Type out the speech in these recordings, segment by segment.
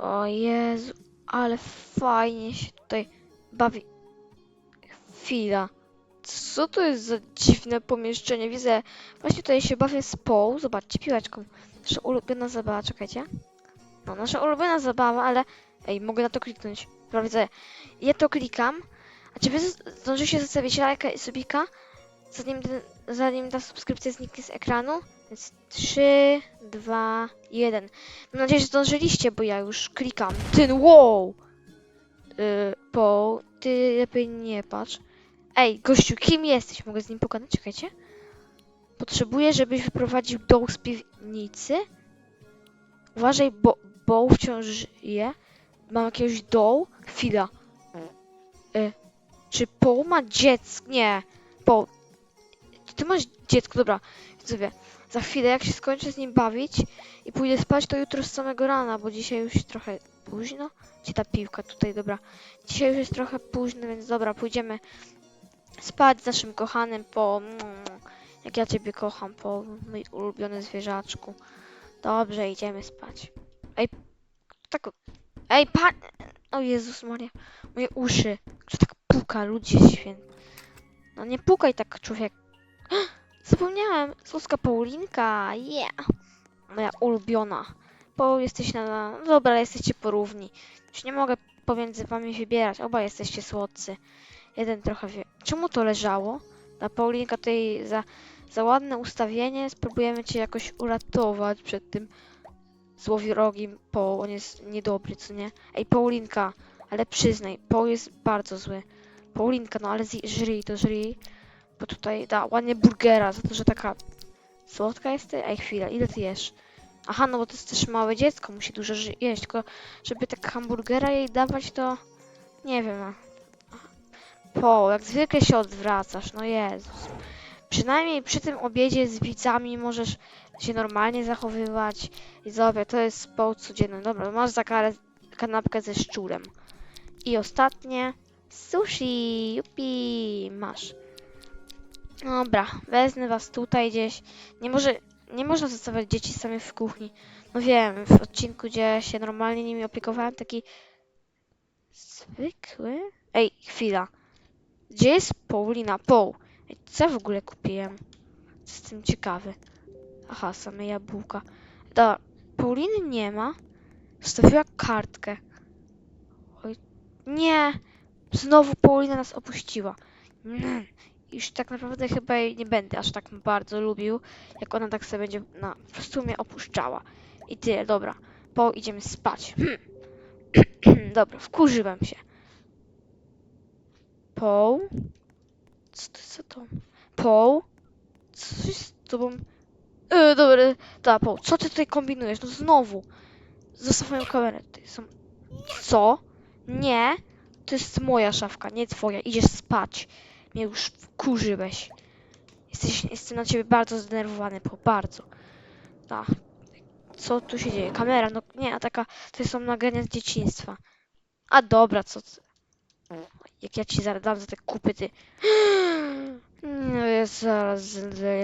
O Jezu, ale fajnie się tutaj bawi. Chwila. Co to jest za dziwne pomieszczenie? Widzę, właśnie tutaj się bawię z Paul. Zobaczcie, piłeczką. Nasza ulubiona zabawa, czekajcie. No, nasza ulubiona zabawa, ale... Ej, mogę na to kliknąć. Dobra, widzę. Ja to klikam. A czy wy zdążycie zostawić lajka i subika? Zanim, zanim ta subskrypcja zniknie z ekranu? Więc 3, 2, 1. Mam nadzieję, że zdążyliście, bo ja już klikam. Ten wow! Yy, Paul, ty lepiej nie patrz. Ej, gościu, kim jesteś? Mogę z nim pogadać? Czekajcie. Potrzebuję, żebyś wyprowadził doł z piwnicy. Uważaj, bo, bo wciąż żyje. Mam jakiegoś doł. Chwila. Y, czy Paul ma dziecko? Nie. Paul. Ty masz dziecko, dobra. Widzowie, za chwilę jak się skończę z nim bawić i pójdę spać, to jutro z samego rana, bo dzisiaj już trochę późno. Gdzie ta piłka tutaj, dobra. Dzisiaj już jest trochę późno, więc dobra, pójdziemy spać z naszym kochanym po... Jak ja ciebie kocham, po mój ulubiony zwierzaczku. Dobrze, idziemy spać. Ej, tak... Ej, pan... O Jezus Maria, moje uszy. Kto tak puka, ludzie święty. No nie pukaj tak, człowiek. Zapomniałem, Suska Paulinka, yeah. Moja ulubiona. Bo jesteś na... Dobra, jesteście porówni. Już nie mogę pomiędzy wami wybierać, obaj jesteście słodcy. Jeden trochę wie... Czemu to leżało? Ta Paulinka tutaj za, za ładne ustawienie. Spróbujemy cię jakoś uratować przed tym złowrogim Paul. On jest niedobry, co nie? Ej, Paulinka, ale przyznaj, Paul jest bardzo zły. Paulinka, no ale żryj to, żryj. Bo tutaj da ładnie burgera za to, że taka słodka jest. Ej, chwila, ile ty jesz? Aha, no bo to jest też małe dziecko, musi dużo jeść, tylko żeby tak hamburgera jej dawać, to nie wiem. Po, jak zwykle się odwracasz, no Jezus. Przynajmniej przy tym obiedzie z widzami możesz się normalnie zachowywać. I zobacz, to jest poł codzienny. Dobra, masz za karę kanapkę ze szczurem. I ostatnie, sushi, jupi, masz. Dobra, wezmę was tutaj gdzieś. Nie może, nie można zostawiać dzieci samych w kuchni. No wiem, w odcinku, gdzie się normalnie nimi opiekowałem, taki zwykły. Ej, chwila. Gdzie jest Paulina? Paul. Ej, co w ogóle kupiłem? Jestem ciekawy. Aha, same jabłka. Da, Pauliny nie ma. Zostawiła kartkę. Oj, nie. Znowu Paulina nas opuściła. Mm. Już tak naprawdę chyba jej nie będę aż tak bardzo lubił, jak ona tak sobie będzie na, po prostu mnie opuszczała. I tyle, dobra. Po idziemy spać. dobra, wkurzyłem się. Paul? Co to za to? Paul? Co jest z tobą? Yy, dobra, da, Paul, co ty tutaj kombinujesz? No znowu. Zostaw moją kamerę. Tutaj są... Co? Nie. To jest moja szafka, nie twoja. Idziesz spać. Mnie już wkurzyłeś. Jesteś, jestem na ciebie bardzo zdenerwowany, po bardzo. Tak. Co tu się dzieje? Kamera, no nie, a taka, to są nagrania z dzieciństwa. A dobra, co? Jak ja ci zaraz dam za te kupy, ty. No ja zaraz.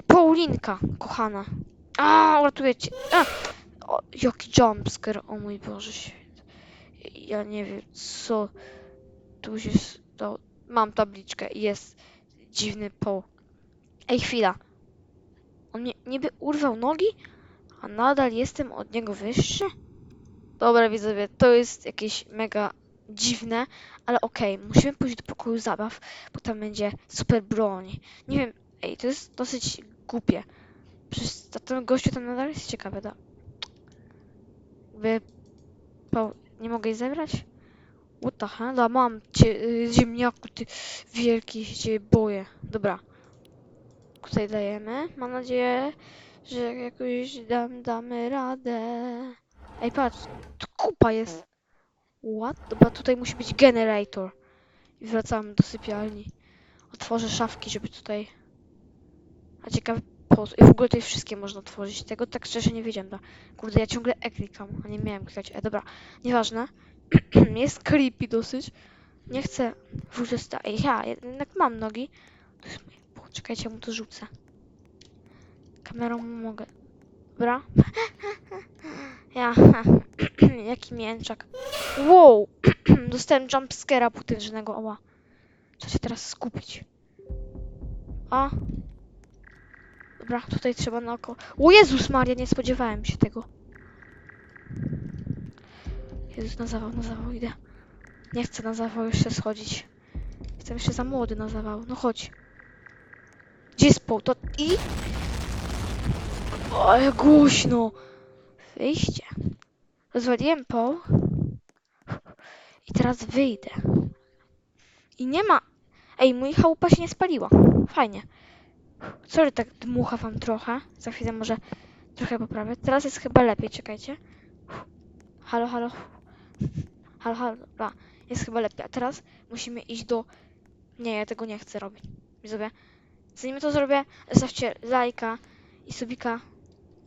Paulinka, kochana. A, uratuję cię. A! O, jaki jumpscare, o mój Boże. Ja nie wiem, co tu się stało. Mam tabliczkę i jest dziwny Paul. Ej, chwila. On mnie niby urwał nogi, a nadal jestem od niego wyższy? Dobra, widzowie, to jest jakieś mega dziwne, ale okej, musimy pójść do pokoju zabaw, bo tam będzie super broń. Nie wiem, ej, to jest dosyć głupie. Przecież ten gościu tam nadal jest ciekawy, da. Jakby... Po, nie mogę jej zebrać? What the hell? Mam cię, y, ziemniaku, ty wielki, się boję. Dobra. Tutaj dajemy. Mam nadzieję, że jakoś dam, damy radę. Ej, patrz, tu kupa jest. What? Dobra, tutaj musi być generator. I wracamy do sypialni. Otworzę szafki, żeby tutaj... A ciekawe po. I w ogóle tutaj wszystkie można otworzyć. Tego tak szczerze nie wiedziałem. Da. Kurde, ja ciągle e klikam, a nie miałem klikać. E, dobra, nieważne. jest creepy dosyć. Nie chcę. Ej, ja jednak mam nogi. Poczekajcie, mu to rzucę. Kamerą mogę. Dobra. Ja, jak jaki mięczak. Wow! Dostałem jumpscare'a potężnego, oła. Trzeba się teraz skupić. A. Dobra, tutaj trzeba naokoło. O Jezus Maria, nie spodziewałem się tego. Jezus, na zawał, na zawał idę. Nie chcę na zawał jeszcze schodzić. Jestem jeszcze za młody na zawał. No chodź. Gdzie jest? To i... Ale głośno. Wyjście. Rozwaliłem Paul. I teraz wyjdę. I nie ma... Ej, mój chałupa się nie spaliła. Fajnie. Sorry, tak dmucha wam trochę. Za chwilę może trochę poprawię. Teraz jest chyba lepiej, czekajcie. Halo, halo. Halo, halo, dobra. Jest chyba lepiej. A teraz musimy iść do... Nie, ja tego nie chcę robić. Widzowie. Zanim to zrobię, zostawcie lajka i subika,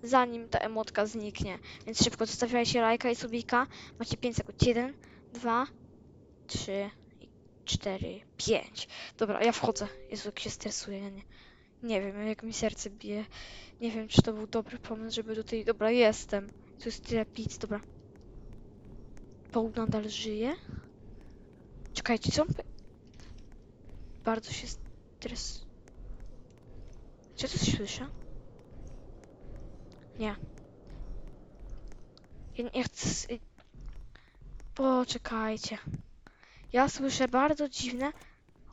zanim ta emotka zniknie. Więc szybko zostawiajcie lajka i subika. Macie 5 sekund. 1, 2, 3, 4, 5. Dobra, ja wchodzę. Jezu, jak się stresuję. Ja nie, nie wiem, jak mi serce bije. Nie wiem, czy to był dobry pomysł, żeby tutaj... Dobra, jestem. Tu jest tyle pizz, dobra. Paul nadal żyje? Czekajcie, co Bardzo się stres... Czy coś słyszę? Nie. Ja nie chcę... y- Poczekajcie. Ja słyszę bardzo dziwne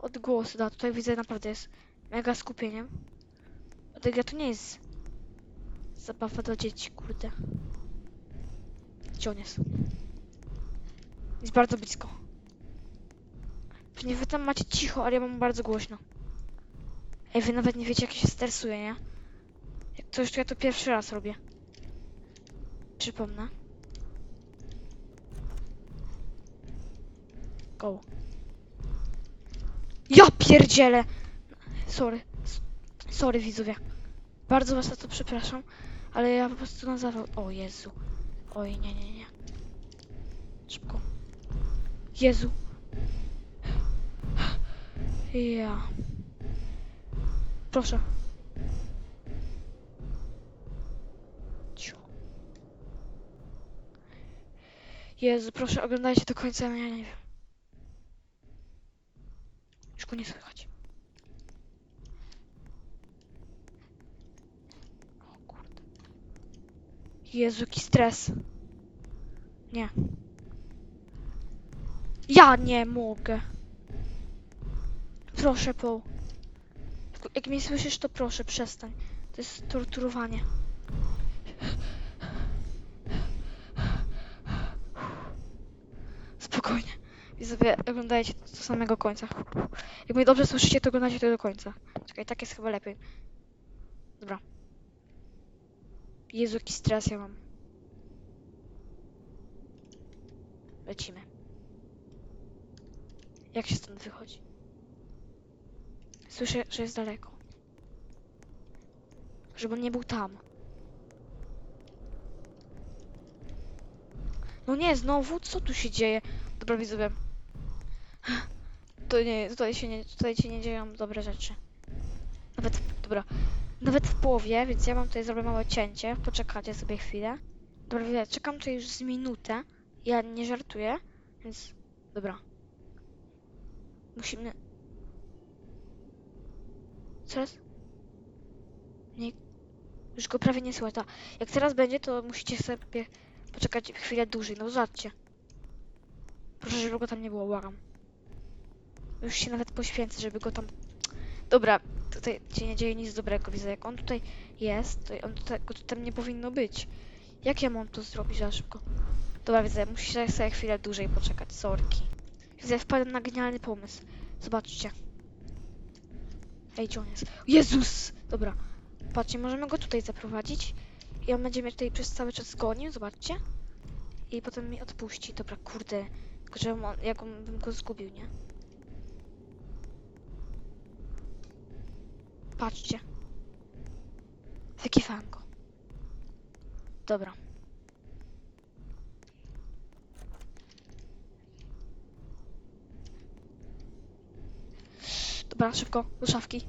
odgłosy. Da, tutaj widzę naprawdę jest mega skupieniem. Dlatego to nie jest zabawa dla dzieci, kurde. Gdzie on jest? Jest bardzo blisko. Pewnie wy tam macie cicho, ale ja mam bardzo głośno. Ej, wy nawet nie wiecie, jak się stresuję, nie? Jak coś, to ja to pierwszy raz robię. Przypomnę. Go. Ja pierdzielę! Sorry. Sorry, widzowie. Bardzo was za to przepraszam, ale ja po prostu na zawał... O Jezu. Oj, nie, nie, nie. Szybko. Jezu. Ja. Proszę. Jezu, proszę oglądajcie do końca, no ja nie wiem. Już nie słychać. O kurde. Jezu, jaki stres. Nie. Ja nie mogę. Proszę, Paul. Jak- mnie słyszysz, to proszę, przestań. To jest torturowanie. Spokojnie. Widzowie, oglądajcie do samego końca. Jak mnie dobrze słyszycie, to oglądajcie to do końca. Czekaj, tak jest chyba lepiej. Dobra. Jezu, jaki stres ja mam. Lecimy. Jak się stąd wychodzi? Słyszę, że jest daleko. Żeby on nie był tam. No nie, znowu? Co tu się dzieje? Dobra, widzowie. To nie, tutaj się nie, tutaj się nie dzieją dobre rzeczy. Nawet, dobra. Nawet w połowie, więc ja mam tutaj zrobię małe cięcie. Poczekajcie sobie chwilę. Dobra, widzowie, czekam tutaj już z minutę. Ja nie żartuję, więc... Dobra. Musimy... Coraz... Nie... Już go prawie nie słychać. Ta- Jak teraz będzie, to musicie sobie poczekać chwilę dłużej. No zobaczcie. Proszę, żeby go tam nie było, błagam. Już się nawet poświęcę, żeby go tam... Dobra, tutaj się nie dzieje nic dobrego, widzę. Jak on tutaj jest, to on tutaj, go tutaj nie powinno być. Jak ja mam to zrobić za szybko? Dobra, widzę, musicie sobie chwilę dłużej poczekać, sorki. Widzę, wpadłem na genialny pomysł. Zobaczcie. Ej, gdzie on jest? Jezus! Dobra, patrzcie, możemy go tutaj zaprowadzić. I on będzie mnie tutaj przez cały czas gonił, zobaczcie. I potem mi odpuści. Dobra, kurde. Tylko, że on, jak bym go zgubił, nie? Patrzcie. Wykiwałem go. Dobra. Dobra, szybko, do szafki.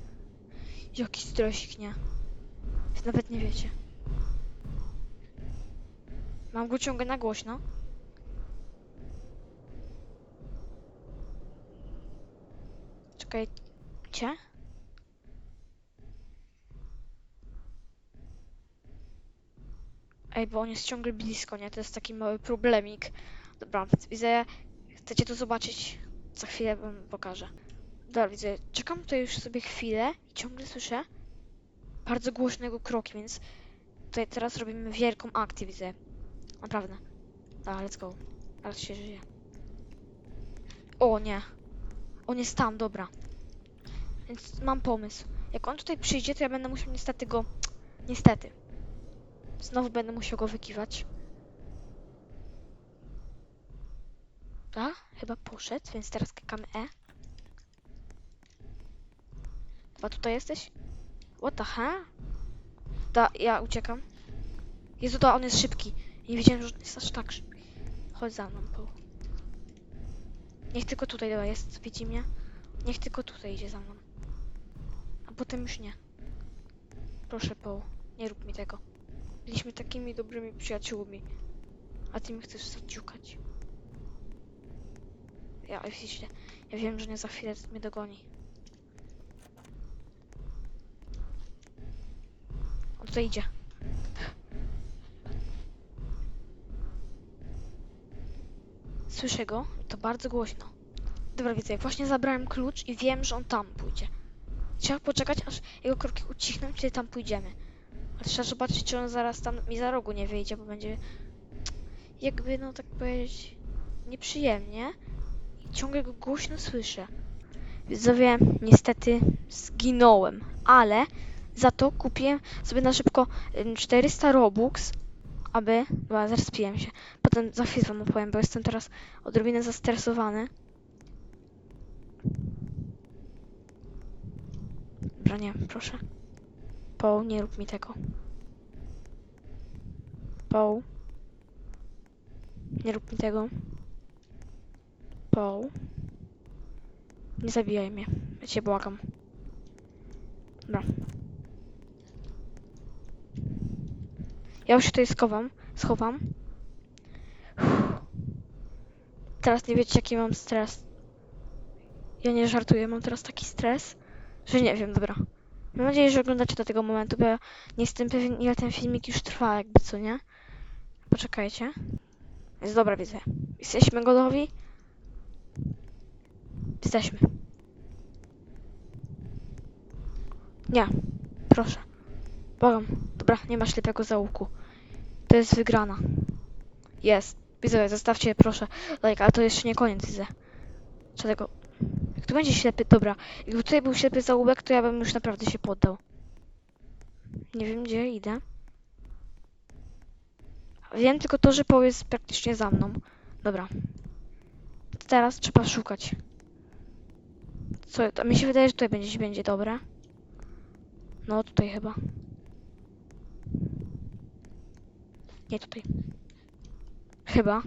Jaki stresik, nie? Nawet nie wiecie. Mam go ciągle na głośno. Czekajcie. Ej, bo on jest ciągle blisko, nie? To jest taki mały problemik. Dobra, widzę. Chcecie to zobaczyć? Za chwilę wam pokażę. Dobra, widzę, czekam tutaj już sobie chwilę i ciągle słyszę bardzo głośne jego kroki, więc tutaj teraz robimy wielką akcję, widzę. Naprawdę. Dobra, let's go. Teraz się żyje. O nie. On jest tam, dobra. Więc mam pomysł. Jak on tutaj przyjdzie, to ja będę musiał niestety go... Niestety. Znowu będę musiał go wykiwać. A? Chyba poszedł, więc teraz klikamy E. Chyba tutaj jesteś? What the hell? Da, ja uciekam. Jezu, da, on jest szybki. Nie wiedziałem, że on jest aż tak szybki. Chodź za mną, Paul. Niech tylko tutaj dobra, jest, widzi mnie? Niech tylko tutaj idzie za mną. A potem już nie. Proszę, Paul, nie rób mi tego. Byliśmy takimi dobrymi przyjaciółmi. A ty mi chcesz zadziukać. Ja, ja wiem, że nie za chwilę mnie dogoni. Tutaj idzie. Słyszę go, to bardzo głośno. Dobra, widzę, właśnie zabrałem klucz i wiem, że on tam pójdzie. Trzeba poczekać, aż jego kroki ucichną, kiedy tam pójdziemy. Ale trzeba zobaczyć, czy on zaraz tam mi za rogu nie wyjdzie, bo będzie jakby, no tak powiedzieć, nieprzyjemnie. I ciągle go głośno słyszę. Widzowie, niestety zginąłem, ale za to kupiłem sobie na szybko ym, 400 Robux, aby... Dobra, zrespiłem się. Potem za chwilę wam opowiem, bo jestem teraz odrobinę zestresowany. Dobra, nie, proszę. Paul, nie rób mi tego. Paul. Nie rób mi tego. Paul. Nie zabijaj mnie. Ja cię błagam. Dobra. Ja już się tutaj schowam. Schowam. Teraz nie wiecie, jaki mam stres. Ja nie żartuję, mam teraz taki stres, że nie wiem, dobra. Mam nadzieję, że oglądacie do tego momentu, bo ja nie jestem pewien, ile ten filmik już trwa, jakby co, nie? Poczekajcie. Jest dobra, widzę. Jesteśmy gotowi? Jesteśmy. Nie. Proszę. Błagam. Dobra, nie ma ślepego zaułku. To jest wygrana. Jest. Widzę, zostawcie proszę like, ale to jeszcze nie koniec, widzę. Trzeba tego... Jak tu będzie ślepy... Dobra. Jakby tutaj był ślepy zaułek, to ja bym już naprawdę się poddał. Nie wiem, gdzie idę. Wiem tylko to, że Paul jest praktycznie za mną. Dobra. Teraz trzeba szukać. Co? To mi się wydaje, że tutaj będzie, będzie dobre. No, tutaj chyba. Nie tutaj. Chyba.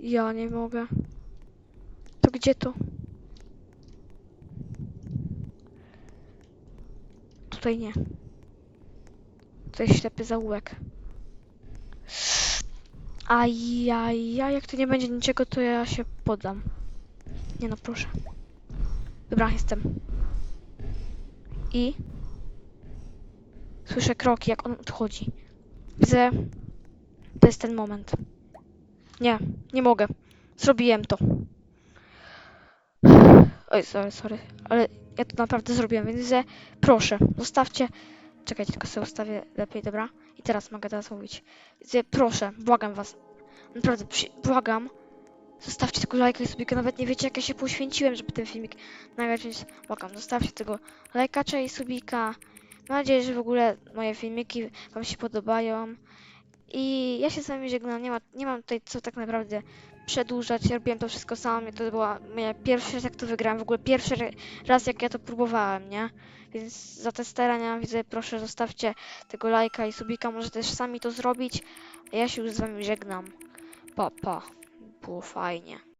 Ja nie mogę. To gdzie to? Tutaj nie. Tutaj ślepy zaułek. Ajajaj, jak tu nie będzie niczego, to ja się poddam. Nie no, proszę. Dobra, jestem. I... Słyszę kroki, jak on odchodzi. Widzę... To jest ten moment. Nie, nie mogę. Zrobiłem to. Oj, sorry, sorry. Ale ja to naprawdę zrobiłem, więc widzę... Proszę, zostawcie... Czekajcie, tylko sobie ustawię lepiej, dobra? I teraz mogę teraz mówić. Widzę, proszę, błagam was. Naprawdę, błagam. Zostawcie tego lajka i sobie nawet nie wiecie, jak ja się poświęciłem, żeby ten filmik nagrać, więc błagam, zostawcie tego lajkacza i subika. Mam nadzieję, że w ogóle moje filmiki wam się podobają. I ja się z wami żegnam, nie, ma, nie mam tutaj co tak naprawdę przedłużać, robiłem to wszystko sam, to była moja pierwszy raz jak to wygrałem, w ogóle pierwszy ra- raz jak ja to próbowałem, nie? Więc za te starania widzę, proszę zostawcie tego lajka i subika, może też sami to zrobić. Ja się już z wami żegnam. Pa, pa. Było fajnie.